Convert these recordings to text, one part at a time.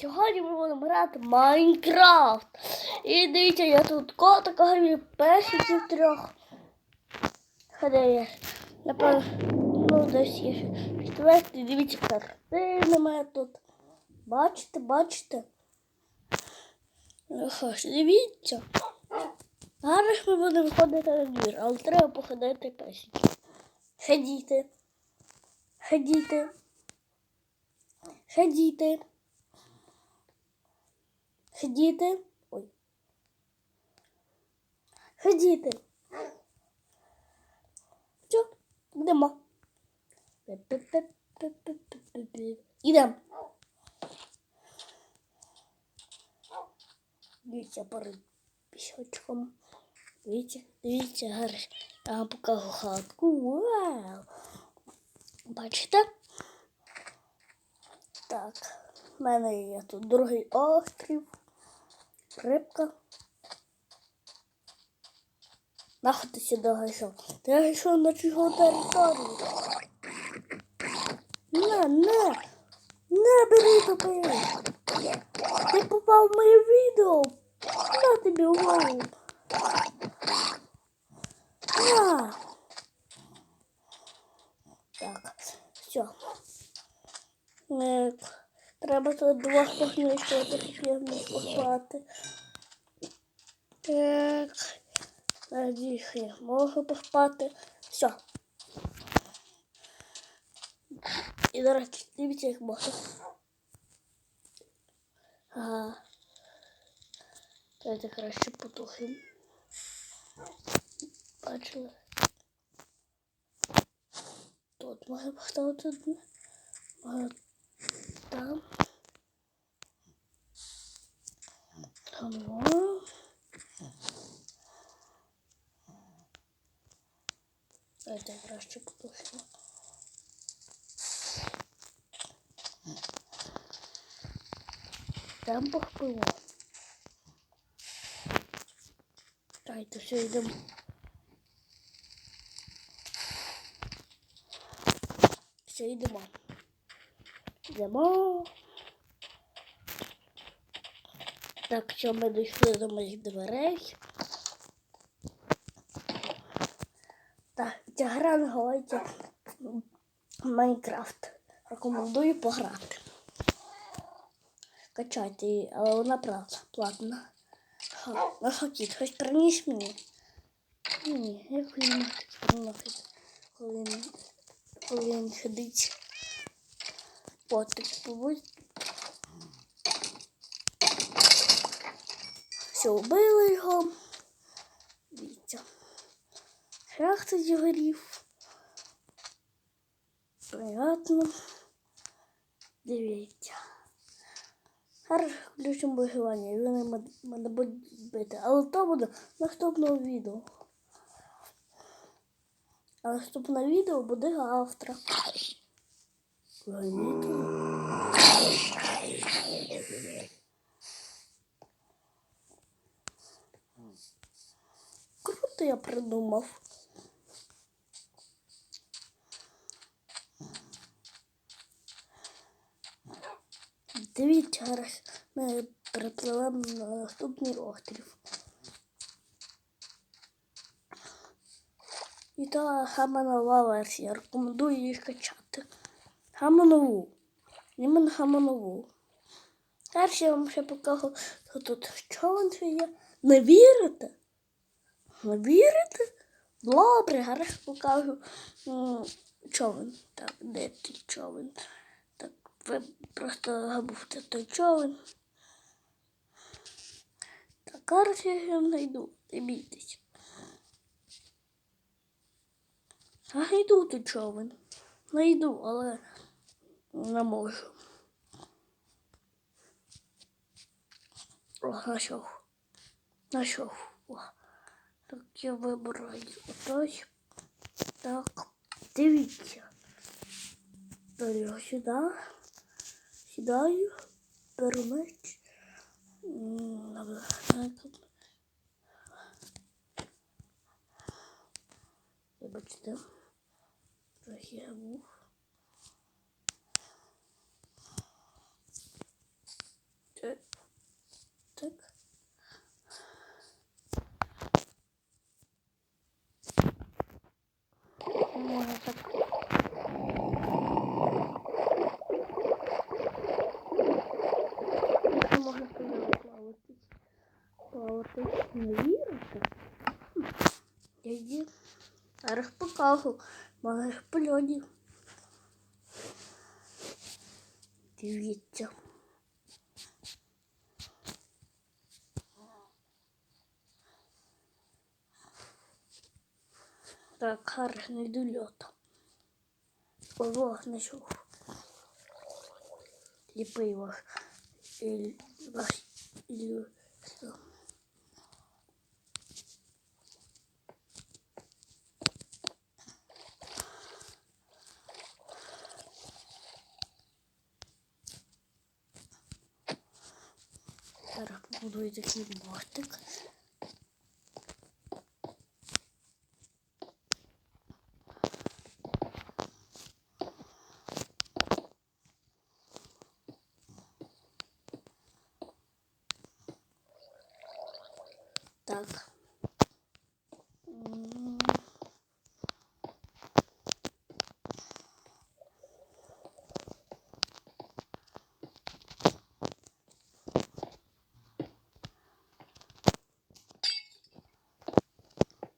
Сьогодні ми будемо грати Майнкрафт. І дивіться, я тут котика граю перший з трьох. Ходи. Напевно, ну десь є четвертий. Дивіться, картини мене тут. Бачите, бачите? Ну, що ж, дивіться. Зараз ми будемо ходити на двір, але треба походити песики. Ходіти. Ходіти. Ходіти. Ходіти. Ой. Ходіти. Все, йдемо. Ідемо. Дивіться перед пісочком. Дивіться, дивіться, гарно. Я вам покажу хатку. Вау! Бачите? Так, в мене є тут другий острів, рибка. Нахуй ти сюди гайшов? Ти гайшов на чужу територію. На, на, на, бери тупи. Ти попав в моє відео. На тобі в голову. На. Так, все. Так, треба тут двох погнищувати, щоб я міг поспати. Так, надіюсь, я можу поспати. Все. І, речі, дивіться, як можна. Ага. Давайте краще потухимо. Бачили? Тут можна поставити одне. Там. О. Давайте краще потушимо. Там похпило. Давайте все йдемо. Все, йдемо. Йдемо. Так, що ми дійшли до моїх дверей. Так, ця гра називається Майнкрафт. Рекомендую пограти. Качайте її, але вона пла- платна. Ну хотіть, хоч приніс мені. Ні, як він він, коли він сидить. Потик. Все, вбили його. Дивіться. Шахта зігорів. Приятно. Дивіться. Зараз включимо виживання, і вони мен- мене будуть бити. Але то буде в наступному відео. А наступне відео буде завтра. Круто я придумав. Дивіться, зараз ми перепливемо на наступний острів. І та саме нова версія. Рекомендую її скачати. Саме нову. Іменно саме нову. Зараз я вам ще покажу, що тут човен ще є. Не вірите? Не вірите? Добре, зараз покажу човен. Так, де той човен? Так, ви просто забудьте той човен. Так, зараз я його знайду. Не бійтесь. Знайду той човен. Знайду, але не можу. О. Знайшов. О. Так, я вибираю отой. Так, дивіться. Беру його сюди. Сідаю. Беру меч. Вибачте. Трохи я був. зараз покажу. Можеш по льоді. Дивіться. Так, гарно йду льотом. Ого, знайшов. Ліпий ваш. Іль, ваш Такий бортик. Так. М.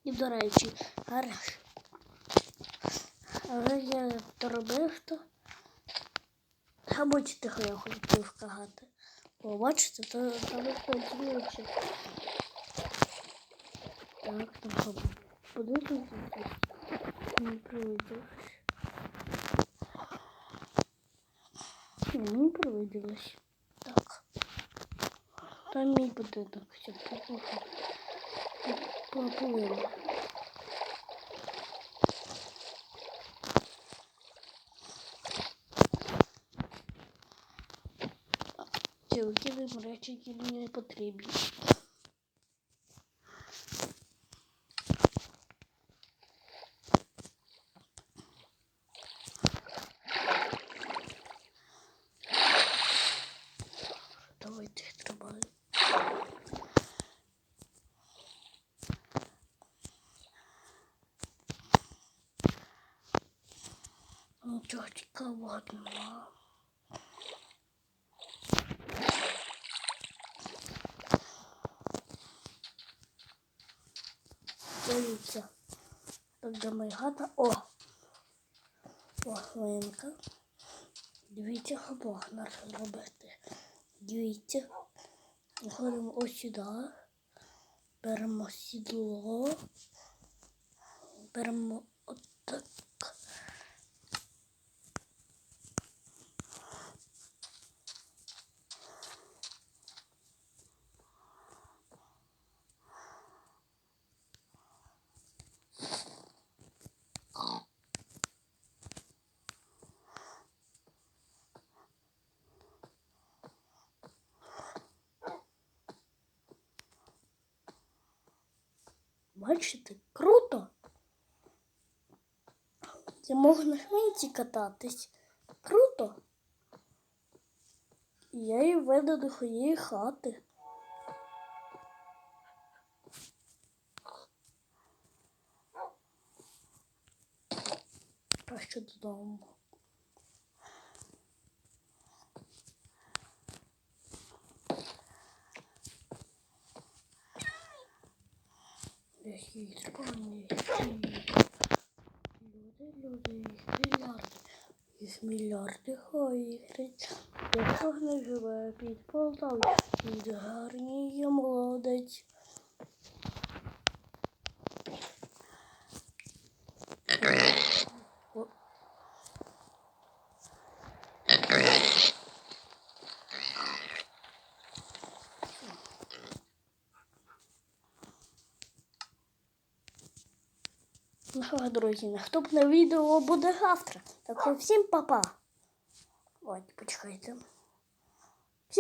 І, до речі, гараж. Але я доробив то. А бачите, я хотів кагати. О, бачите, то там розподілюється. Так, там що? Подивіться. Не привиділось. Ні, не привиділось. Так. Там мій будинок. Все, послухай. Поплили. речі, які мені не потрібні. Давайте тримаю. Нічого цікавого нема. Де моя. О! О, хвилинка. Дивіться, що наш зробити. Дивіться. Ходимо ось сюди. Беремо сідло. Беремо отак. Бачите, круто. Це можна на швинці кататись. Круто. Я її веду до своєї хати. Краще додому. 6 мільярдів гривень. Якщо не живе під полтом, гарній молодець. Ну друзі, наступне відео буде завтра. Так що всім па-па. Ой, почекайте.